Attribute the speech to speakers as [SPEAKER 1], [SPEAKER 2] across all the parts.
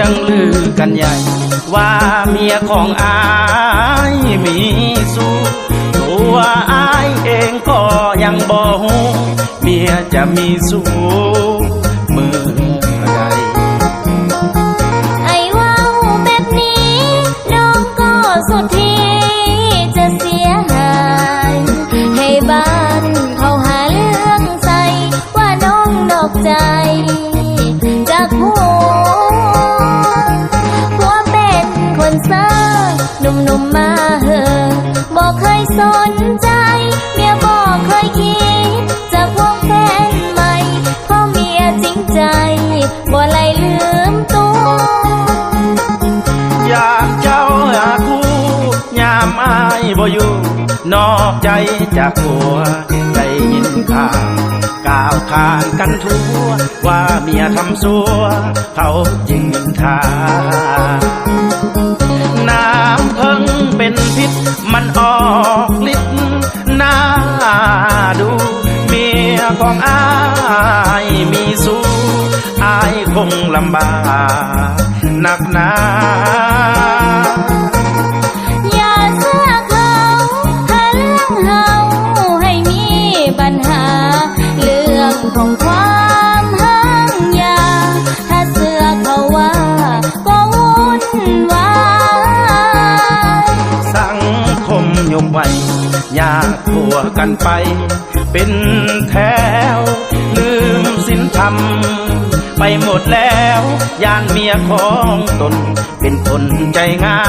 [SPEAKER 1] ยังลือกันใหญ่ ว่าเมียของอายมีสู้ตัวอายเองก็ยังบ่ฮูเมียจะมีสู้
[SPEAKER 2] หนุ่มๆมาเหอะบอกเคยสนใจ เมียบอกเคยคิด จะพวงแฟนใหม่เพราะเมียจริงใจบ่ไลลืมตัว
[SPEAKER 1] อยากเจ้าอยาคู่ยามอายบ่อยู่ นอกใจจากผัวได้ยินข่าวกล่าวขานกันทั่ว ว่าเมียทำซัว เขาจึงนินทา เพิ่งเป็นพิษ มันออกฤทธิ์น่าดู เมียของอายมีสู้อายคงลำบากหนักหนา
[SPEAKER 2] อย่าเสื้อเคมยก
[SPEAKER 1] ไว้ยากผัวกันไป เป็นแถว ลืมสินธรรม ไปหมดแล้วยานเมียของตน เป็นคนใจง่า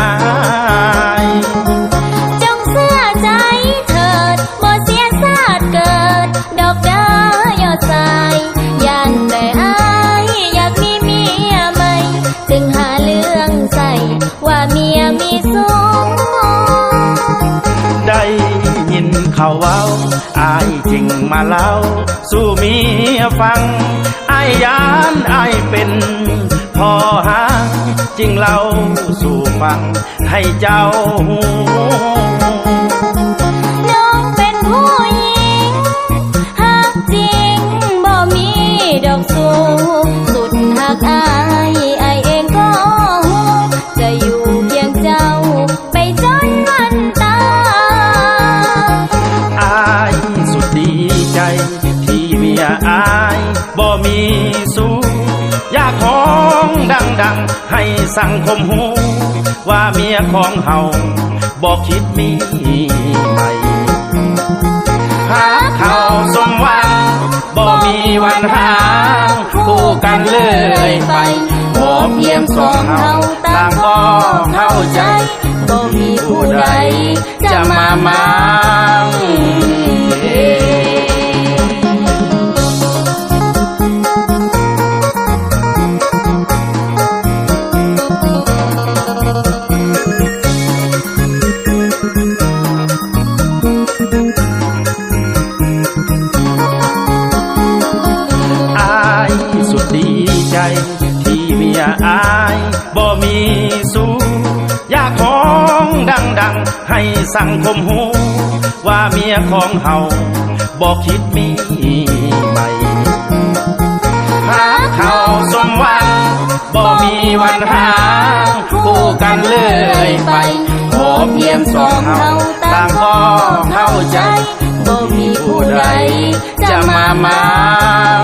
[SPEAKER 1] ย
[SPEAKER 2] จงเสื้อใจเถิดบ่เสียชาติเกิด ดอกดายอดสายยานแต่อายอยากมีเมียใหม่ จึงหาเรื่องใส่ว่าเมียมีสู
[SPEAKER 1] เขาเว้าอายจึงมาเล่า สู่มีฟังอายยานอายเป็น พอหาจิงเล่าสู่ฟังให้เจ้าหูา
[SPEAKER 2] ก
[SPEAKER 1] ของดังๆให้สังคมหู ว่าเมียของเฮาบอกคิดมีใหม่หาเขาสมหวังบ่มีวันห่างคู่กันเลยไปขอเพียงสองเฮาต่างก็เข้าใจ
[SPEAKER 2] บ่มีผู้ใดจะมา
[SPEAKER 1] มา ที่เมียอายบ่มีสู้อยากของดังๆให้สังคมหูว่าเมียของเฮาบอกคิดมีใหม่หาเขาสมหวังบ่มีวันห่างคู่กันเลยไปขอเพียงสองเฮาต่างก็เข้าใจ
[SPEAKER 2] บ่มีผู้ใดจะมา
[SPEAKER 1] มัง